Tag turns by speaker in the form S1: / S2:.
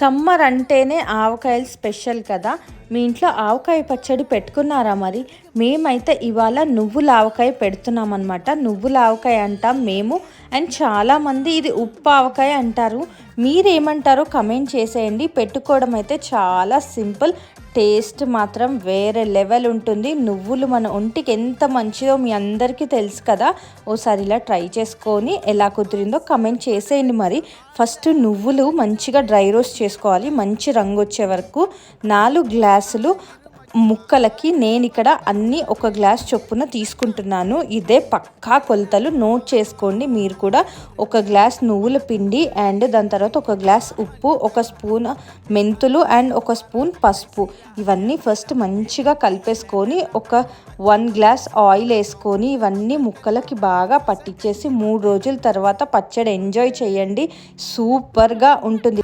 S1: Summer అంటేనే ఆవకాయలు special కదా. మీ ఇంట్లో ఆవకాయ పచ్చడి పెట్టుకున్నారా మరి? మేమైతే ఇవాళ నువ్వుల ఆవకాయ పెడుతున్నామన్నమాట. నువ్వుల ఆవకాయ అంటాం మేము. అండ్ చాలామంది ఇది ఉప్పు ఆవకాయ అంటారు. మీరేమంటారో కమెంట్ చేసేయండి. పెట్టుకోవడం అయితే చాలా సింపుల్. టేస్ట్ మాత్రం వేరే లెవెల్ ఉంటుంది. నువ్వులు మన ఒంటికి ఎంత మంచిదో మీ అందరికీ తెలుసు కదా. ఓసారి ఇలా ట్రై చేసుకొని ఎలా కుదిరిందో కమెంట్ చేసేయండి మరి. ఫస్ట్ నువ్వులు మంచిగా డ్రై రోస్ట్ చేసుకోవాలి. మంచి రంగు వచ్చే వరకు నాలుగు గ్లాసులు ముక్కలకి నేను ఇక్కడ అన్ని ఒక గ్లాస్ చొప్పున తీసుకుంటున్నాను. ఇదే పక్కా కొలతలు. నోట్ చేసుకోండి. మీరు కూడా ఒక గ్లాస్ నువ్వుల పిండి అండ్ దాని తర్వాత ఒక గ్లాస్ ఉప్పు ఒక స్పూన్ మెంతులు అండ్ ఒక స్పూన్ పసుపు. ఇవన్నీ ఫస్ట్ మంచిగా కలిపేసుకొని ఒక వన్ గ్లాస్ ఆయిల్ వేసుకొని ఇవన్నీ ముక్కలకి బాగా పట్టించేసి మూడు రోజుల తర్వాత పచ్చడి ఎంజాయ్ చేయండి. సూపర్గా ఉంటుంది.